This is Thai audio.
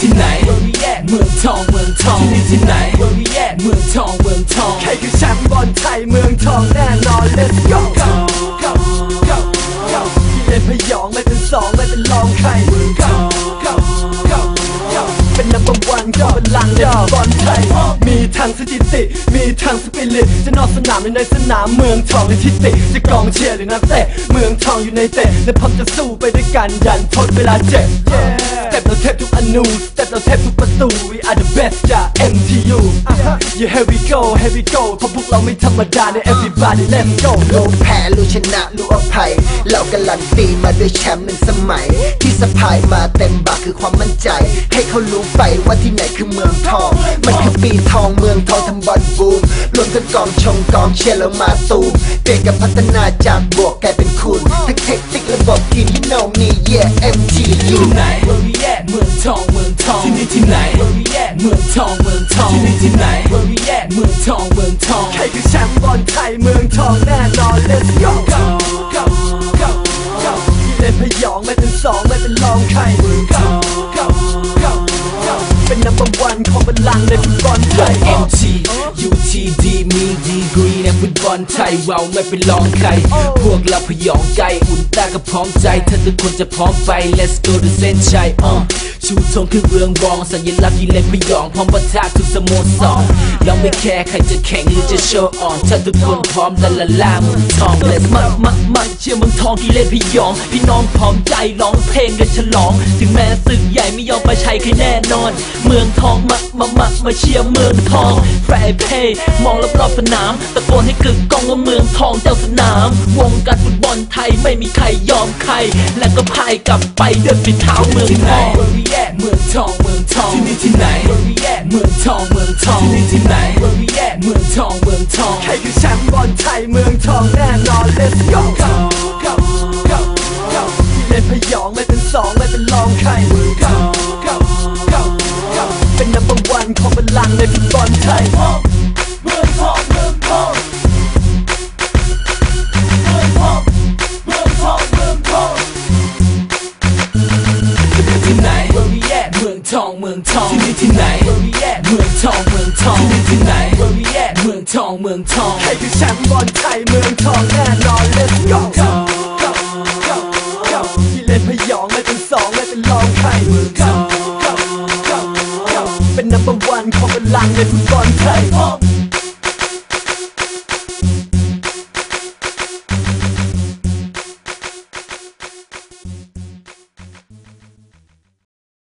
ที่ไหนเมืองนี้แยกเมืองทองเมืองทองที่นี่ที่ไหนเมืองนี้แยกเมืองทองเมืองทองใครคือแชมป์บอลไทยเมืองทองแน่นอน Let's go go go go go ที่เล่นพยองไม่เป็นสองไม่เป็นรองใคร go go go go เป็นนักบอลวันก็เป็นลังเล่นบอลไทยมีทั้งสถิติ มีทั้งสปิริตจะนอกสนามและในสนามเมืองทองในทิติจะกองเชีย หรือนักเตะเมืองทองอยู่ในเตะและพร้อมจะสู้ไปด้วยกันยันทนเวลาเจ็บสเต็ปเราเทพทุกอนูสเต็ปเราเทพทุกประตู we are the best จาก MTU yeah here we go here we go เพราะพวกเราไม่ธรรมดาใน everybody let's go รู้แพ้รู้ชนะรู้อภัย เราการันตีมาด้วยแชมป์หนึ่งสมัย ที่สะพายมาเต็มบาคือความมั่นใจ ให้เขารู้ไปว่าที่ไหนคือเมืองทอง มันคือปีทองเมืองทองทำบอลบูมรวมกันกองชงกองเชียร์แล้วมาตูมเปลี่ยนกับพัฒนาจากบวกกลายเป็นคุณทั้งเทคนิคระบบทีม you know me yeah MTU ที่ไหน Where we at เมืองทองเมืองทองที่นี่ที่ไหน Where we at เมืองทองเมืองทองที่นี่ที่ไหน Where we at เมืองทองเมืองทองใครคือแชมป์บอลไทยเมืองทองแน่นอน let's go go go go go ที่เล่นพยองไม่เป็นสองไม่เป็นรองใคร go go go go เป็น number one ของบัลลังก์ในฟุตบอลไทย MT บอลไทยเราไม่เป็นรองใคร พวกเราพยองใจ อุ่นตาก็พร้อมใจถ้าทุกคนจะพร้อมไป Let's go to เส้นชัยอะ ชูธงขึ้นเรืองรอง สัญลักษณ์ที่เล่นพยองพร้อมประทะทุกสโมสรเราไม่แคร์ใครจะแข่งหรือจะโชว์ออนถ้าทุกคนพร้อมลาลาลามืองทอง Let's มามามาเชียร์เมืองทองที่เล่นพยอง พี่น้องพร้อมใจร้องเพลงกันฉลอง ถึงแม้ศึกใหญ่ไม่ยอมไปใช้ใครแน่นอน เมืองทองมามามามาเชียร์เมืองทองแฟร์เพย์มองรอบๆสนามตะโกนให้กึกก้องว่าเมืองทองเจ้าสนาม วงการฟุตบอลไทยไม่มีใครยอมใคร และก็พ่ายกลับไปเดินไปเท้าเมืองทอง ทองเมืองทองที่นี่ที่ไหน Where we at เมืองทองเมืองทองที่นี่ที่ไหน Where we at เมืองทองเมืองทองใครคือแชมป์บอลไทยเมืองทองแน่นอน let's go go go go go ที่เล่นพยองไม่เป็นสองไม่เป็นรองใคร go go go go เป็น number one ของบอลลังในฟุตบอลไทย องเมืองทองที่นี่ที่ไหนเมืองทองเมืองทองที่นี่ที่ไหนเมืองทองเมืองทองใครคือแชมป์บอลไทยเมืองทองแน่นอน let's go go go go ที่เล่นพยองไม่เป็นสองไม่เป็นรองใคร go go go go เป็น number one ของบัลลังในฟุตบอลไทย